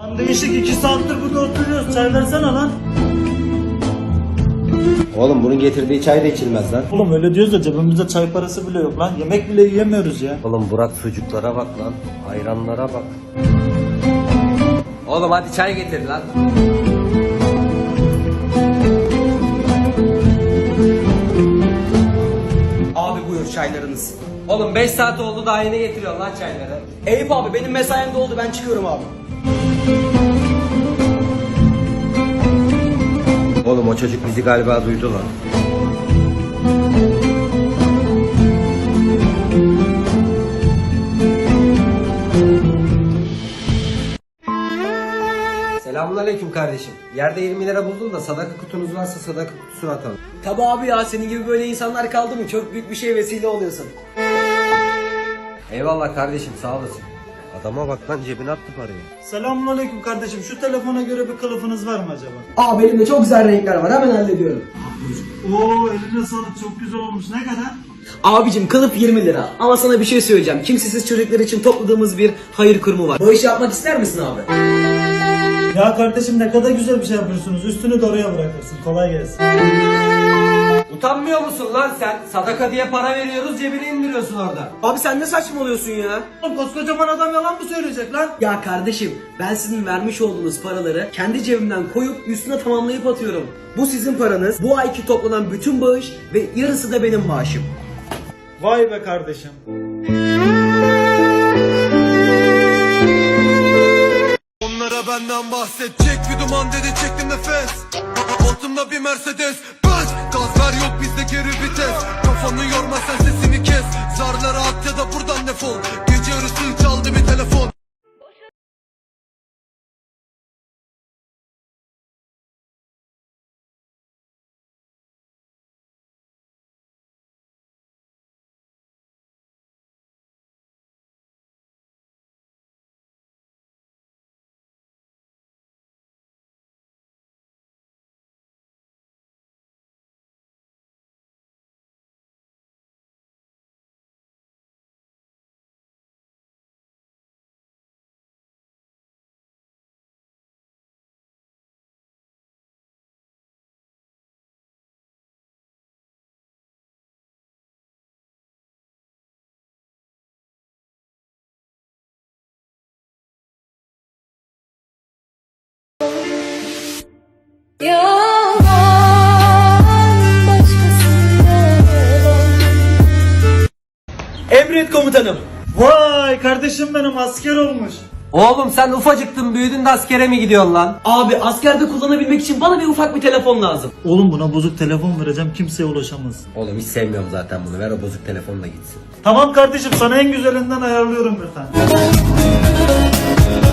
Lan değişik iki saattir burada oturuyoruz. Çay versene lan. Oğlum bunun getirdiği çay da içilmez lan. Oğlum öyle diyoruz da cebimizde çay parası bile yok lan. Yemek bile yiyemiyoruz ya. Oğlum Burak sucuklara bak lan. Ayranlara bak. Oğlum hadi çay getir lan. Abi buyur çaylarınız. Oğlum 5 saat oldu daha yeni getiriyor lan çayları. Eyüp abi benim mesaim doldu ben çıkıyorum abi. Oğlum o çocuk bizi galiba duydu lan. Selamünaleyküm kardeşim. Yerde 20 lira buldum da sadaka kutunuz varsa sadaka kutusuna atalım. Tabi abi ya senin gibi böyle insanlar kaldı mı çok büyük bir şey vesile oluyorsun. Eyvallah kardeşim sağ olasın. Adama bak lan cebine attı parayı. Selamünaleyküm kardeşim. Şu telefona göre bir kılıfınız var mı acaba? Abi elimde çok güzel renkler var hemen hallediyorum. Oo eline sağlık çok güzel olmuş. Ne kadar? Abicim kılıf 20 lira ama sana bir şey söyleyeceğim. Kimsesiz çocuklar için topladığımız bir hayır kurumu var. Bu işi yapmak ister misin abi? Ya kardeşim ne kadar güzel bir şey yapıyorsunuz. Üstünü de oraya bırakırsın. Kolay gelsin. Utanmıyor musun lan sen? Sadaka diye para veriyoruz cebine indiriyorsun orada. Abi sen ne saçmalıyorsun ya? Oğlum koskocaman adam yalan mı söyleyecek lan? Ya kardeşim ben sizin vermiş olduğunuz paraları kendi cebimden koyup üstüne tamamlayıp atıyorum. Bu sizin paranız, bu ayki toplanan bütün bağış ve yarısı da benim maaşım. Vay be kardeşim. Onlara benden bahsedecek bir duman dedi çektim nefes Altımda bir Mercedes Benz Gaz ver yok bizde geri vites. Kafanı yorma sen sesini kes. Zarlara at ya da buradan defol. Gece yarısı çaldı bir telefon Emret komutanım. Vay kardeşim benim asker olmuş. Oğlum sen ufacıktın büyüdün de askere mi gidiyorsun lan? Abi askerde kullanabilmek için bana bir ufak bir telefon lazım. Oğlum buna bozuk telefon vereceğim kimseye ulaşamaz. Oğlum hiç sevmiyorum zaten bunu ver o bozuk telefonu da gitsin. Tamam kardeşim sana en güzelinden ayarlıyorum bir tane.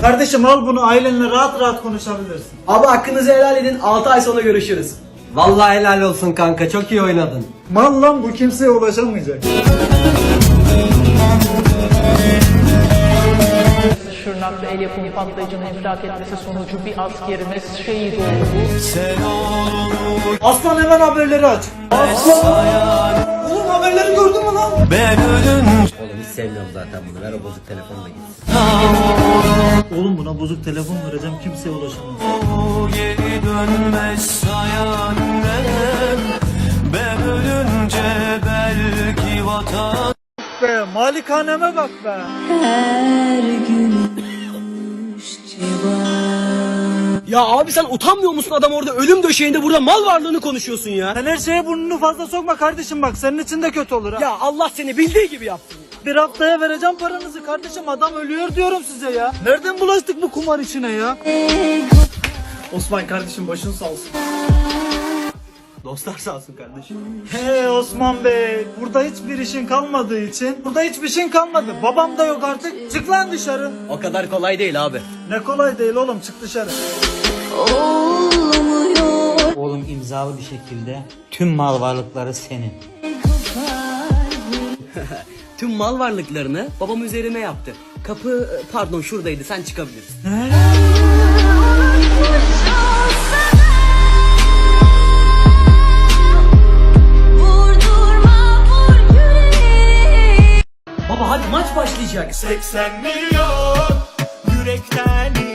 Kardeşim al bunu ailenle rahat rahat konuşabilirsin. Abi hakkınızı helal edin 6 ay sonra görüşürüz. Vallahi helal olsun kanka çok iyi oynadın. Mal lan bu kimseye ulaşamayacak. Şırnak'ta el yapımı patlayıcının infilak etmesi sonucu bir askerimiz şehit oldu. Aslan hemen haberleri aç. Aslan! Oğlum haberleri gördün mü lan? Oğlum hiç sevmiyorum zaten bunu ver o bozuk telefonu da gitsin. Oğlum buna bozuk telefon vereceğim kimseye ulaşamaz. Geri dönmez annem Ben ölünce belki vatan Be malikaneme bak be. Her cevap Ya abi sen utanmıyor musun adam orada ölüm döşeğinde burada mal varlığını konuşuyorsun ya. Sen her şeye burnunu fazla sokma kardeşim bak senin için de kötü olur ha. Ya Allah seni bildiği gibi yaptı. Bir haftaya vereceğim paranızı kardeşim adam ölüyor diyorum size ya. Nereden bulaştık bu kumar işine ya? Osman kardeşim başın sağ olsun. Dostlar sağ olsun kardeşim. He Osman Bey burada hiçbir işin kalmadığı için burada hiçbir işin kalmadı. Babam da yok artık çık lan dışarı. O kadar kolay değil abi. Ne kolay değil oğlum çık dışarı. olmuyor Oğlum imzalı bir şekilde tüm mal varlıkları senin. Tüm mal varlıklarını babam üzerime yaptı. Kapı pardon şuradaydı sen çıkabilirsin. Maç başlayacak. 80 milyon yürekten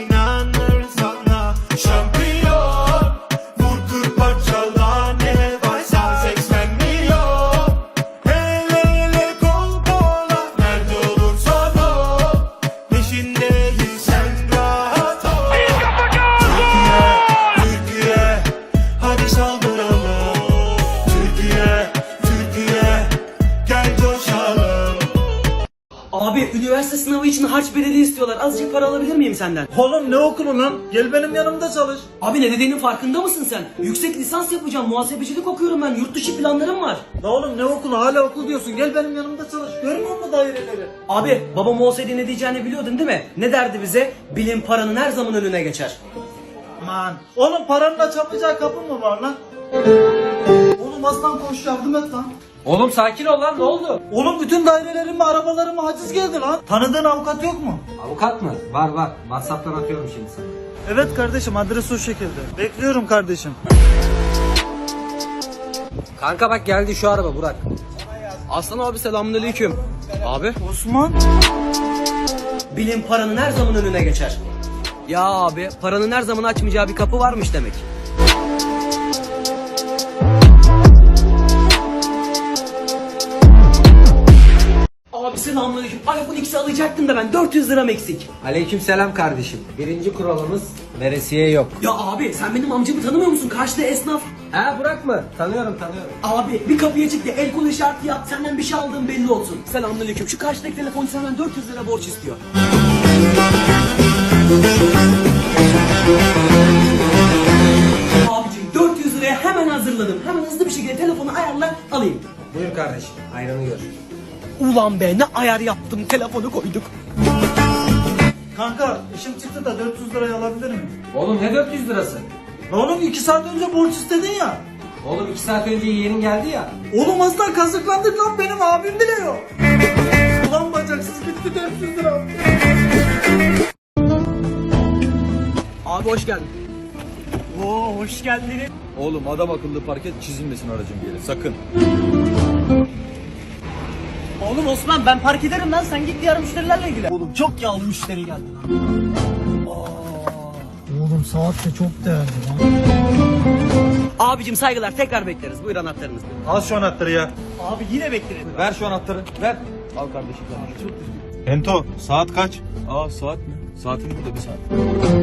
için harç bedeli istiyorlar. Azıcık para alabilir miyim senden? Oğlum ne okulu lan? Gel benim yanımda çalış. Abi ne dediğinin farkında mısın sen? Yüksek lisans yapacağım. Muhasebecilik okuyorum ben. Yurt dışı planlarım var. La oğlum ne okulu? Hala okul diyorsun. Gel benim yanımda çalış. Görmüyor musun daireleri? Abi babam olsaydı ne diyeceğini biliyordun değil mi? Ne derdi bize? Bilim paranın her zaman önüne geçer. Aman. Oğlum paranın açamayacağı kapı mı var lan? Oğlum aslan koş yardım et lan. Oğlum sakin ol lan ne oldu? Oğlum bütün dairelerime arabalarıma haciz geldi lan. Tanıdığın avukat yok mu? Avukat mı? Var var. Whatsapp'tan atıyorum şimdi sana. Evet kardeşim adres o şekilde. Bekliyorum kardeşim. Kanka bak geldi şu araba Burak. Aslan abi selamünaleyküm. Abi? Osman. Bilim paranın her zaman önüne geçer. Ya abi paranın her zaman açmayacağı bir kapı varmış demek. Abi selamünaleyküm. iPhone X'i alacaktım da ben 400 liram eksik. Aleyküm selam kardeşim. Birinci kuralımız veresiye yok. Ya abi sen benim amcamı tanımıyor musun? Karşıda esnaf. Ha Burak mı? Tanıyorum tanıyorum. Abi bir kapıya çık da el kol işareti yap. Senden bir şey aldığım belli olsun. Selamünaleyküm. Şu karşıdaki telefoncu senden 400 lira borç istiyor. Abicim 400 liraya hemen hazırladım. Hemen hızlı bir şekilde telefonu ayarla alayım. Buyur kardeşim. Ayranı gör. Ulan be ne ayar yaptım telefonu koyduk. Kanka işim çıktı da 400 lirayı alabilir miyim? Oğlum ne 400 lirası? La oğlum 2 saat önce borç istedin ya. Oğlum 2 saat önce yeğenin geldi ya. Oğlum aslan kazıklandık lan benim abim bile yok. Ulan bacaksız gitti 400 lira. Abi hoş geldin. Oo hoş geldin. Oğlum adam akıllı park et çizilmesin aracın bir yere sakın. Oğlum Osman ben park ederim lan sen git diğer müşterilerle ilgilen. Oğlum çok yağlı müşteri geldi lan. Oğlum saat de çok değerli lan. Abicim saygılar tekrar bekleriz. Buyur anahtarınız. Al şu anahtarı ya. Abi yine bekleriz. Ver şu anahtarı ver. Al kardeşim kardeşim. Ento saat kaç? Aa saat mi? Saatin burada bir saat.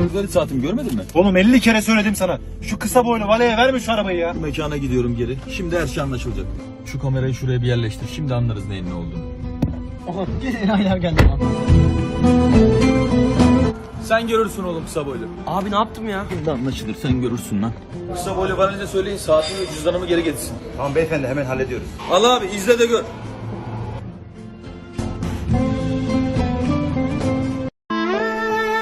Güzel saatimi görmedin mi? Oğlum 50 kere söyledim sana. Şu kısa boylu valeye verme şu arabayı ya. Mekana gidiyorum geri. Şimdi her şey anlaşılacak. Şu kamerayı şuraya bir yerleştir. Şimdi anlarız neyin ne olduğunu. Sen görürsün oğlum kısa boylu. Abi ne yaptım ya? Şimdi anlaşılır sen görürsün lan. Kısa boylu varınca söyleyin saatimi ve cüzdanımı geri getirsin. Tamam beyefendi hemen hallediyoruz. Al abi izle de gör.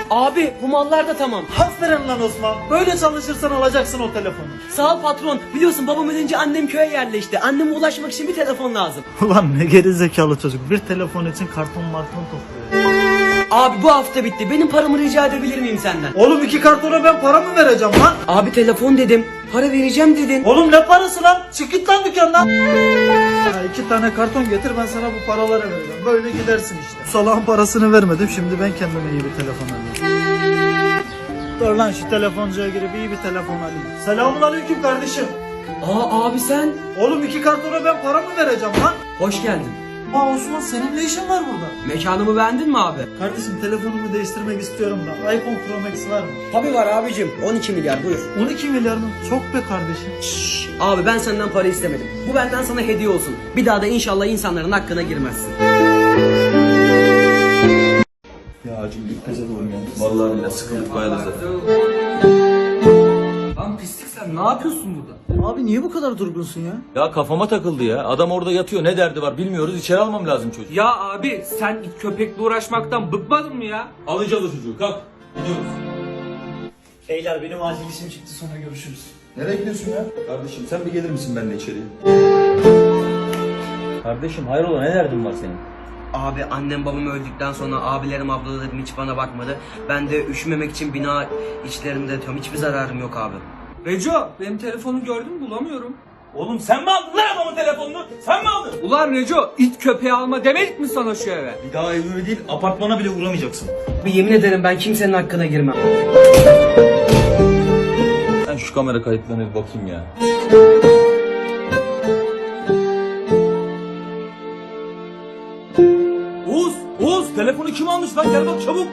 Abi bu mallar da tamam. Aferin lan Osman. Böyle çalışırsan alacaksın o telefonu. Sağ ol patron. Biliyorsun babam ölünce annem köye yerleşti. Anneme ulaşmak için bir telefon lazım. Ulan ne geri zekalı çocuk. Bir telefon için karton marton topluyor. Abi bu hafta bitti. Benim paramı rica edebilir miyim senden? Oğlum iki kartona ben para mı vereceğim lan? Abi telefon dedim. Para vereceğim dedin. Oğlum ne parası lan? Çık git lan dükkandan. Ya iki tane karton getir ben sana bu paraları vereceğim. Böyle gidersin işte. Salağın parasını vermedim şimdi ben kendime iyi bir telefon alayım. Dur lan şu telefoncuya girip iyi bir telefon alayım. Selamun aleyküm kardeşim. Aa abi sen. Oğlum iki kartona ben para mı vereceğim lan? Hoş geldin. Aa Osman senin ne işin var burada? Mekanımı beğendin mi abi? Kardeşim telefonumu değiştirmek istiyorum da iPhone Pro Max var mı? Tabii var abicim. 12 milyar buyur. 12 milyar mı? Çok be kardeşim. Şşş, abi ben senden para istemedim. Bu benden sana hediye olsun. Bir daha da inşallah insanların hakkına girmezsin. Ya acım bir edelim ya. Vallahi billahi sıkıldık bayağı zaten. Lan pislik sen ne yapıyorsun burada? Abi niye bu kadar durgunsun ya? Ya kafama takıldı ya. Adam orada yatıyor ne derdi var bilmiyoruz. İçeri almam lazım çocuğu. Ya abi sen köpekle uğraşmaktan bıkmadın mı ya? Alacağız o çocuğu kalk. Gidiyoruz. Beyler benim acil işim çıktı sonra görüşürüz. Nereye gidiyorsun ya? Kardeşim sen bir gelir misin benimle içeriye? Kardeşim hayrola ne derdin var senin? Abi annem babam öldükten sonra abilerim ablalarım hiç bana bakmadı. Ben de üşümemek için bina içlerinde yatıyorum. Hiçbir zararım yok abi. Reco benim telefonu gördün mü bulamıyorum. Oğlum sen mi aldın lan adamın telefonunu? Sen mi aldın? Ulan Reco it köpeği alma demedik mi sana şu eve? Bir daha evime değil apartmana bile uğramayacaksın. Bir yemin ederim ben kimsenin hakkına girmem. Ben şu kamera kayıtlarına bir bakayım ya. Oğuz! Oğuz! Telefonu kim almış lan? Gel bak çabuk!